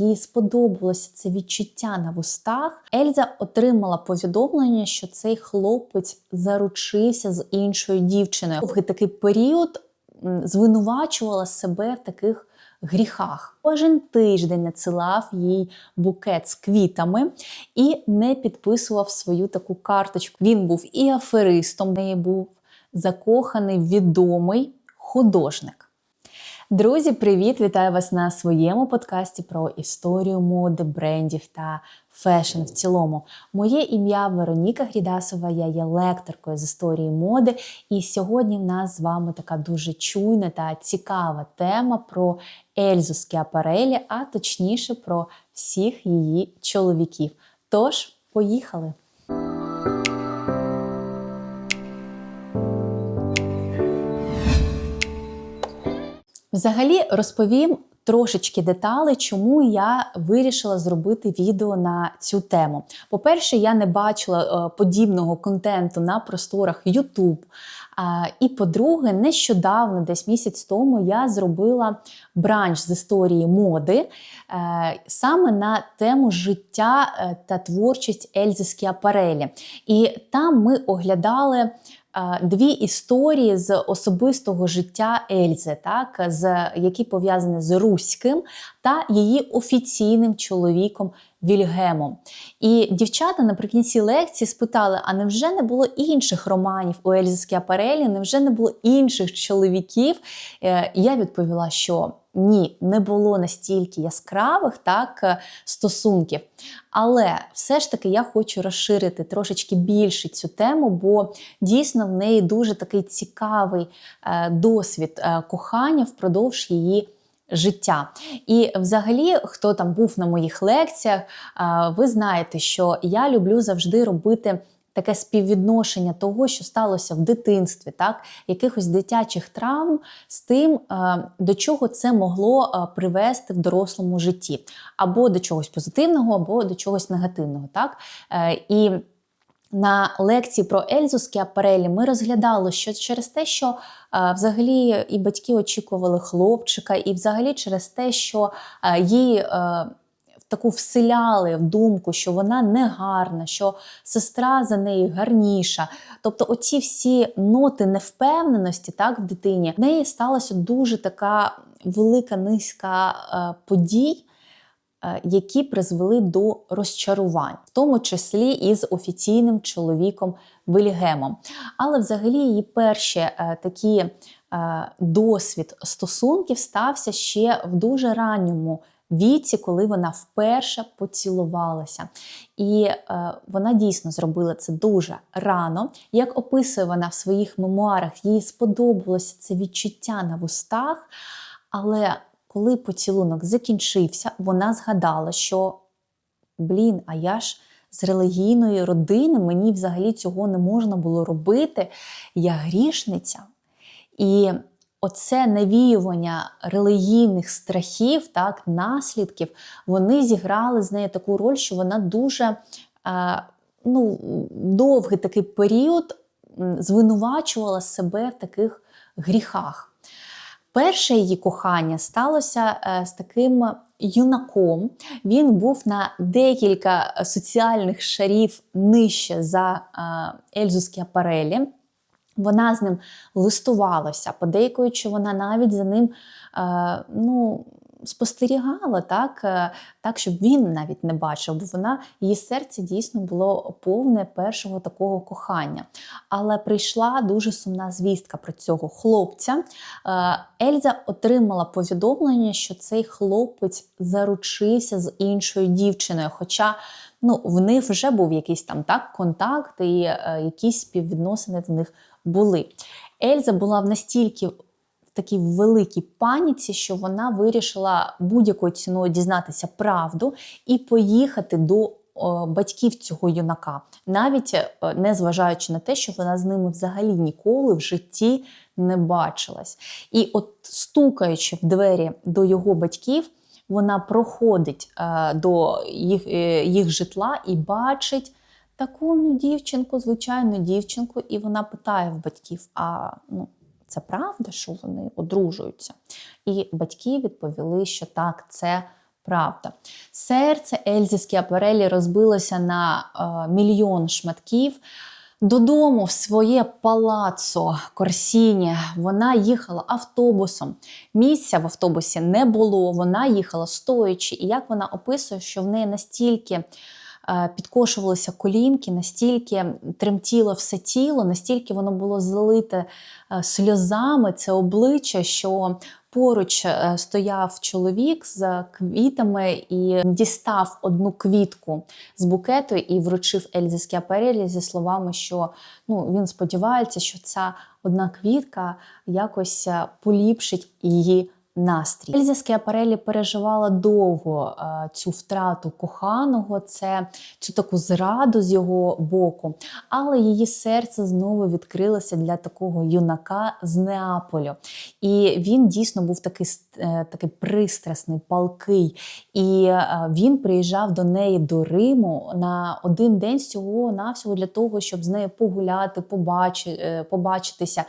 їй сподобалося це відчуття на вустах, Ельза отримала повідомлення, що цей хлопець заручився з іншою дівчиною. Довгий такий період звинувачувала себе в таких гріхах. Кожен тиждень надсилав їй букет з квітами і не підписував свою таку карточку. Він був і аферистом, в неї був закоханий відомий художник. Друзі, привіт! Вітаю вас на своєму подкасті про історію моди, брендів та фешн в цілому. Моє ім'я Вероніка Грідасова, я є лекторкою з історії моди. І сьогодні в нас з вами така дуже чуйна та цікава тема про Ельзу Скіапарелі, а точніше про всіх її чоловіків. Тож, поїхали! Взагалі розповім трошечки деталей, чому я вирішила зробити відео на цю тему. По-перше, я не бачила е, подібного контенту на просторах YouTube. І по-друге, нещодавно, десь місяць тому, я зробила бранч з історії моди е, саме на тему життя е, та творчість Ельзи Скіапарелі. І там ми оглядали дві історії з особистого життя Ельзи, так, з, які пов'язані з Руським та її офіційним чоловіком Вільгемом. І дівчата наприкінці лекції спитали: а невже не було інших романів у Ельзи Скіапарелі, невже не було інших чоловіків? Е, Я відповіла, що ні, не було настільки яскравих так, е, стосунків. Але все ж таки я хочу розширити трошечки більше цю тему, бо дійсно в неї дуже такий цікавий е, досвід е, кохання впродовж її життя. І взагалі, хто там був на моїх лекціях, ви знаєте, що я люблю завжди робити. Таке співвідношення того, що сталося в дитинстві, так, якихось дитячих травм з тим, е, до чого це могло е, привести в дорослому житті, або до чогось позитивного, або до чогось негативного. Так? Е, І на лекції про Ельзу Скіапарелі ми розглядали, що через те, що взагалі і батьки очікували хлопчика, і взагалі через те, що е, їй таку вселяли в думку, що вона не гарна, що сестра за нею гарніша. Тобто, оці всі ноти невпевненості так, в дитині, в неї сталася дуже така велика низка е, подій. е, Які призвели до розчарувань, в тому числі і з офіційним чоловіком Вильгемом. Але взагалі її перші е, такі е, досвід стосунків стався ще в дуже ранньому віці, коли вона вперше поцілувалася. І е, вона дійсно зробила це дуже рано. Як описує вона в своїх мемуарах, їй сподобалося це відчуття на вустах, але коли поцілунок закінчився, вона згадала, що блін, а я ж з релігійної родини, мені взагалі цього не можна було робити. Я грішниця. І оце навіювання релігійних страхів, так, наслідків, вони зіграли з нею таку роль, що вона дуже е, ну, довгий такий період звинувачувала себе в таких гріхах. Перше її кохання сталося е, з таким юнаком. Він був на декілька соціальних шарів нижче за е, Скіапарелі. Вона з ним листувалася, подейкуючи, вона навіть за ним е, ну, спостерігала, так, е, так, щоб він навіть не бачив, бо вона, її серце дійсно було повне першого такого кохання. Але прийшла дуже сумна звістка про цього хлопця. Е, Ельза отримала повідомлення, що цей хлопець заручився з іншою дівчиною. Хоча ну, в них вже був якийсь там так контакт і е, якісь співвідносини в них були. Ельза була в настільки в такій великій паніці, що вона вирішила будь-якою ціною дізнатися правду і поїхати до батьків цього юнака, навіть е, не зважаючи на те, що вона з ними взагалі ніколи в житті не бачилась. І от стукаючи в двері до його батьків, вона проходить е, до їх, е, їх житла і бачить таку ну, дівчинку, звичайну дівчинку, і вона питає в батьків: а ну, це правда, що вони одружуються? І батьки відповіли, що так, це правда. Серце Ельзі Скіаперелі розбилося на е, мільйон шматків. Додому в своє палацо Корсіні вона їхала автобусом. Місця в автобусі не було. Вона їхала стоячи. І як вона описує, що в неї настільки підкошувалися колінки, настільки тремтіло все тіло, настільки воно було залите е, сльозами, це обличчя, що Поруч е, стояв чоловік з квітами і дістав одну квітку з букету і вручив Ельзі Скіаперелі зі словами, що ну, він сподівається, що ця одна квітка якось е, поліпшить її настрій. Ельза Скіапарелі переживала довго е, цю втрату коханого, це цю таку зраду з його боку, але її серце знову відкрилося для такого юнака з Неаполю. І він дійсно був такий е, такий пристрасний, палкий. І е, він приїжджав до неї до Риму на один день всього навсього для того, щоб з нею погуляти, побачитися.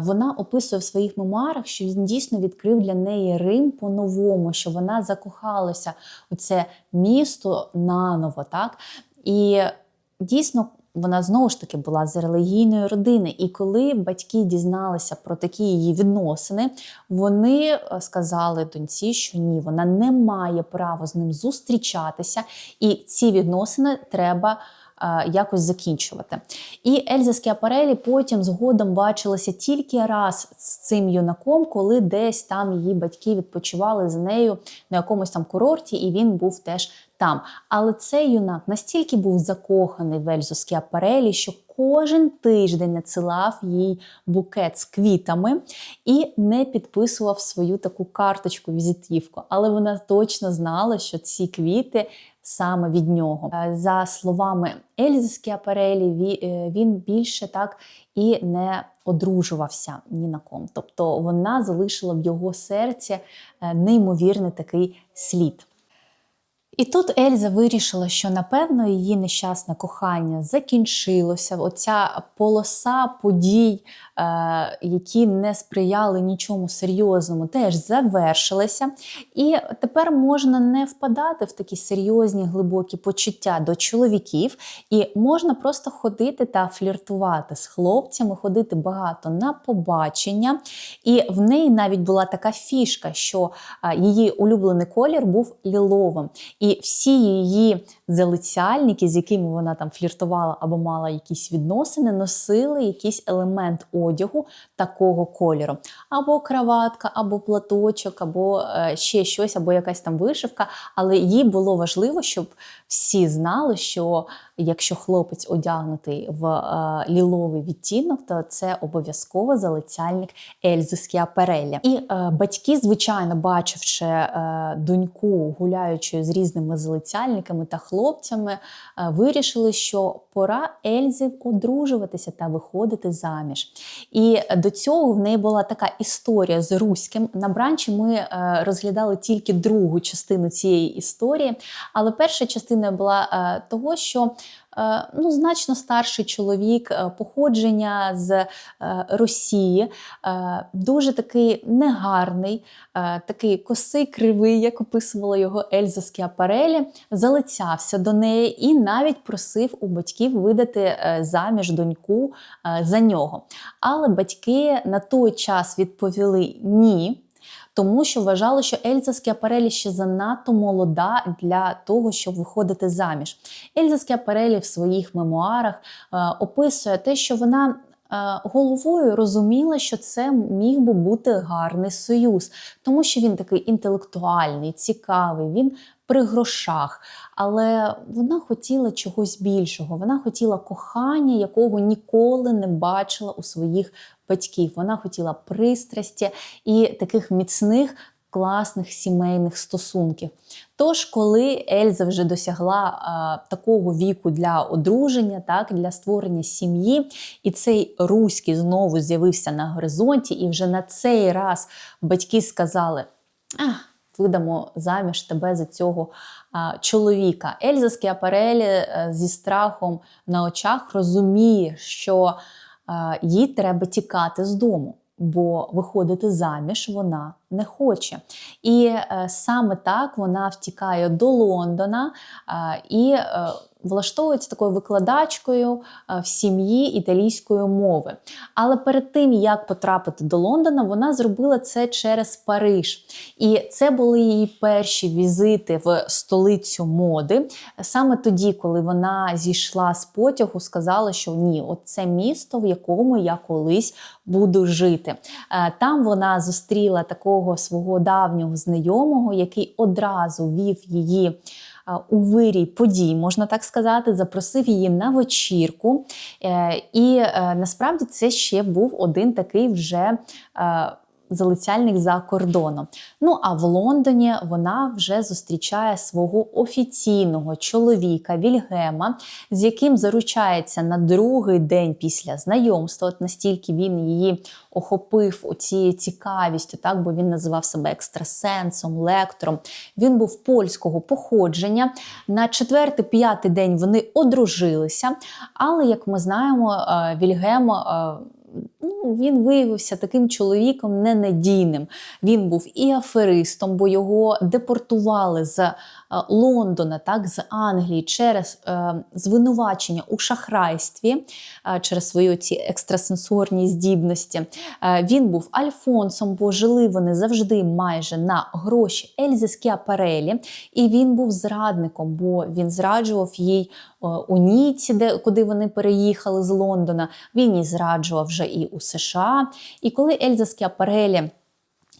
Вона описує в своїх мемуарах, що він дійсно відкрив для неї Рим по-новому, що вона закохалася у це місто наново. так? І дійсно. Вона знову ж таки була з релігійної родини, і коли батьки дізналися про такі її відносини, вони е, сказали доньці, що ні, вона не має права з ним зустрічатися, і ці відносини треба якось закінчувати. І Ельза Скіапарелі потім згодом бачилася тільки раз з цим юнаком, коли десь там її батьки відпочивали з нею на якомусь там курорті, і він був теж там. Але цей юнак настільки був закоханий в Ельзу Скіапарелі, що кожен тиждень надсилав їй букет з квітами і не підписував свою таку карточку, візитівку. Але вона точно знала, що ці квіти саме від нього. Е, за словами Ельзи Скіаперелі, е, він більше так і не одружувався ні на ком. Тобто вона залишила в його серці е, неймовірний такий слід. І тут Ельза вирішила, що напевно її нещасне кохання закінчилося. Оця полоса подій, е, які не сприяли нічому серйозному, теж завершилася. І тепер можна не впадати в такі серйозні глибокі почуття до чоловіків, і можна просто ходити та фліртувати з хлопцями, ходити багато на побачення. І в неї навіть була така фішка, що е, її улюблений колір був ліловим. І всі її залицяльники, з якими вона там фліртувала або мала якісь відносини, носили якийсь елемент одягу такого кольору. Або краватка, або платочок, або е, ще щось, або якась там вишивка. Але їй було важливо, щоб всі знали, що якщо хлопець одягнутий в е, ліловий відтінок, то це обов'язково залицяльник Ельзи Скіаперелля. І е, батьки, звичайно, бачивши е, доньку, гуляючи з різними залицяльниками та хлопцями, е, вирішили, що пора Ельзі одружуватися та виходити заміж. І до цього в неї була така історія з Руським. На бранчі ми е, розглядали тільки другу частину цієї історії, але перша частина була е, того, що ну, значно старший чоловік, е, походження з е, Росії, дуже такий негарний, такий косий кривий, як описувала його Ельза Скіапарелі, залицявся до неї і навіть просив у батьків видати заміж доньку за нього. Але батьки на той час відповіли ні тому що вважали, що Ельза Скіапарелі ще занадто молода для того, щоб виходити заміж. Ельза Скіапарелі в своїх мемуарах е, описує те, що вона. Е, головою розуміла, що це міг би бути гарний союз, тому що він такий інтелектуальний, цікавий, він при грошах. Але вона хотіла чогось більшого. Вона хотіла кохання, якого ніколи не бачила у своїх батьків. Вона хотіла пристрасті і таких міцних. Класних сімейних стосунків. Тож, коли Ельза вже досягла а, такого віку для одруження, так, для створення сім'ї, і цей руський знову з'явився на горизонті, і вже на цей раз батьки сказали: а, видамо заміж тебе за цього а, чоловіка. Ельза Скіапарелі е, зі страхом на очах розуміє, що їй треба тікати з дому. бо виходити заміж вона не хоче. І е, саме так вона втікає до Лондона е, і е, влаштовується такою викладачкою е, в сім'ї італійської мови. Але перед тим, як потрапити до Лондона, вона зробила це через Париж. І це були її перші візити в столицю моди. Саме тоді, коли вона зійшла з потягу, сказала, що ні, от це місто, в якому я колись буду жити. Е, Там вона зустріла такого свого давнього знайомого, який одразу вів її. У вирій подій, можна так сказати, запросив її на вечірку. Е, І е, насправді це ще був один такий вже е, залицяльник за кордоном. Ну а в Лондоні вона вже зустрічає свого офіційного чоловіка Вільгема, з яким заручається на другий день після знайомства. От настільки він її охопив оцією цікавістю, так бо він називав себе екстрасенсом, лектором. Він був польського походження. На четвертий-п'ятий день вони одружилися. Але як ми знаємо, е, Вільгем. Він виявився таким чоловіком ненадійним. Він був і аферистом, бо його депортували з е, Лондона, так, з Англії через е, звинувачення у шахрайстві е, через свої ці екстрасенсорні здібності. Е, він був Альфонсом, бо жили вони завжди майже на гроші Ельзи Скіапарелі. І він був зрадником, бо він зраджував їй е, у Ніці, де, куди вони переїхали з Лондона. Він їй зраджував вже і у США. І коли Ельза Скіапарелі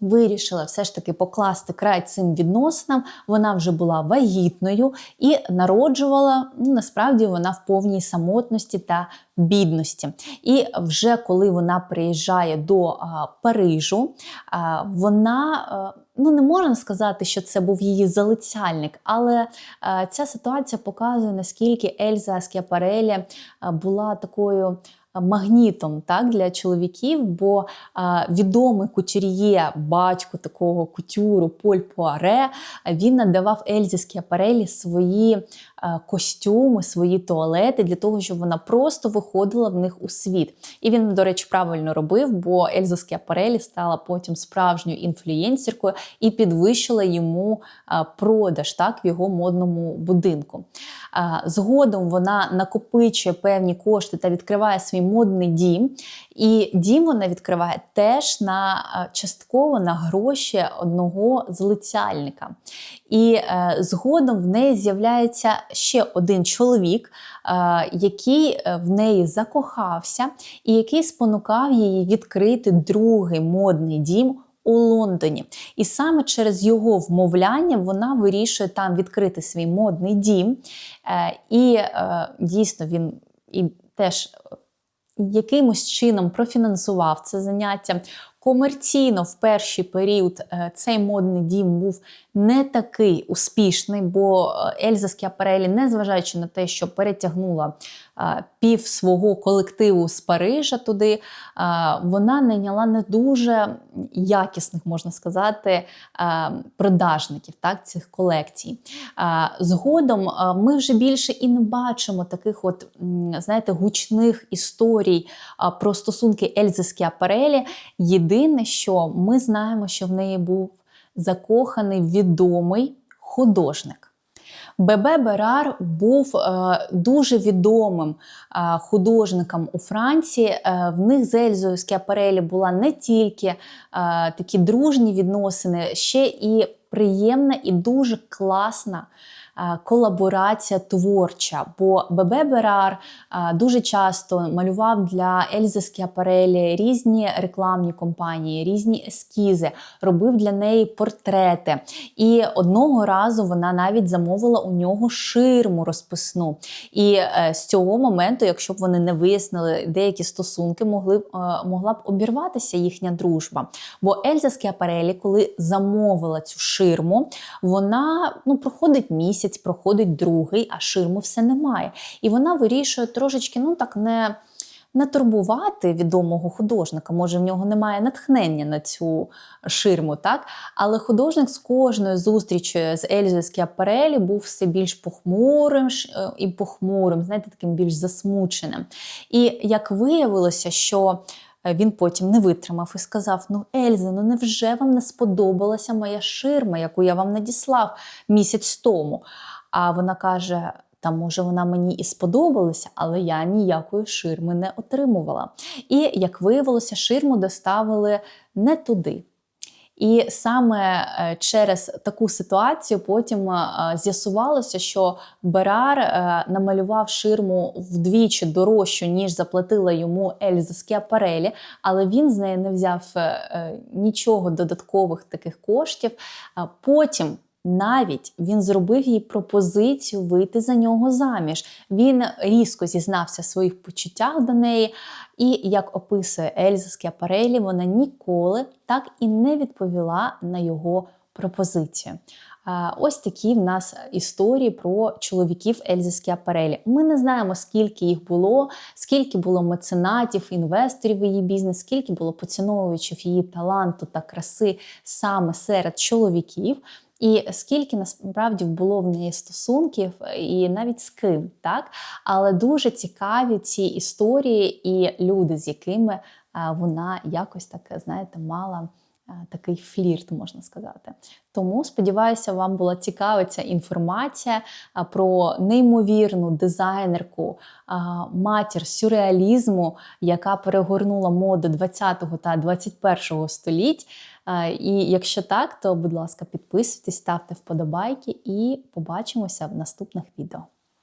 вирішила все ж таки покласти край цим відносинам, вона вже була вагітною і народжувала, ну насправді вона в повній самотності та бідності. І вже коли вона приїжджає до а, Парижу, а, вона. а, Ну, не можна сказати, що це був її залицяльник, але е, ця ситуація показує, наскільки Ельза Скіапарелі була такою магнітом так, для чоловіків, бо відомий кутюр'є, батько такого кутюру Поль Пуаре, він надавав ельзівські апарелі свої костюми, свої туалети для того, щоб вона просто виходила в них у світ. І він, до речі, правильно робив, бо Ельза Скіапарелі стала потім справжньою інфлюєнсеркою і підвищила йому е, продаж так, в його модному будинку. Е, Згодом вона накопичує певні кошти та відкриває свій модний дім. І дім вона відкриває теж на е, частково на гроші одного залицяльника. І е, згодом в неї з'являється ще один чоловік, е, який е, в неї закохався, і який спонукав її відкрити другий модний дім. У Лондоні, і саме через його вмовляння вона вирішує там відкрити свій модний дім. Е, і дійсно він і теж якимось чином профінансував це заняття. Комерційно в перший період цей модний дім був не такий успішний, бо е, Ельза Скіапарелі, незважаючи на те, що перетягнула е, пів свого колективу з Парижа туди, е, вона найняла не дуже якісних, можна сказати, продажників так, цих колекцій. Згодом ми вже більше і не бачимо таких, от, знаєте, гучних історій про стосунки Ельзи Скіапарелі. Єдине, що ми знаємо, що в неї був закоханий відомий художник. Бебе Берар був е, дуже відомим е, художником у Франції. Е, в них з Ельзою Скіапарелі була не тільки такі дружні відносини, ще і приємна і дуже класна колаборація творча. Бо Бебе Берар е, дуже часто малював для Ельзи Скіапарелі різні рекламні компанії, різні ескізи, робив для неї портрети. І одного разу вона навіть замовила у нього ширму розписну. І е, з цього моменту, якщо б вони не вияснили деякі стосунки, могли е, могла б обірватися їхня дружба. Бо Ельза Скіапарелі, коли замовила цю ширму, вона ну, проходить місяць, проходить другий, а ширми все немає. І вона вирішує трошечки, ну так не. Не турбувати відомого художника, може в нього немає натхнення на цю ширму, так? Але художник з кожною зустрічю з Ельзою Скіапарелі був все більш похмурим е, і похмурим, знаєте, таким більш засмученим. І як виявилося, що Він потім не витримав і сказав: Ну, Ельза, ну невже вам не сподобалася моя ширма, яку я вам надіслав місяць тому? А вона каже: Та може вона мені і сподобалася, але я ніякої ширми не отримувала. І як виявилося, ширму доставили не туди. І саме е, через таку ситуацію потім е, з'ясувалося, що Берар е, намалював ширму вдвічі дорожчу, ніж заплатила йому Ельза Скіапарелі, але він з неї не взяв нічого додаткових таких коштів. Потім. Навіть він зробив їй пропозицію вийти за нього заміж. Він різко зізнався в своїх почуттях до неї, і як описує Ельза Скіапарелі, вона ніколи так і не відповіла на його пропозицію. Ось такі в нас історії про чоловіків Ельзи Скіапарелі. Ми не знаємо, скільки їх було, скільки було меценатів, інвесторів в її бізнес, скільки було поціновувачів її таланту та краси саме серед чоловіків. І скільки насправді було в неї стосунків, і навіть з ким, так? Але дуже цікаві ці історії і люди, з якими вона якось так, знаєте, мала такий флірт, можна сказати. Тому сподіваюся, вам була цікава ця інформація про неймовірну дизайнерку, матір сюрреалізму, яка перегорнула моду 20-го та 21-го століть. І якщо так, то будь ласка, підписуйтесь, ставте вподобайки і побачимося в наступних відео.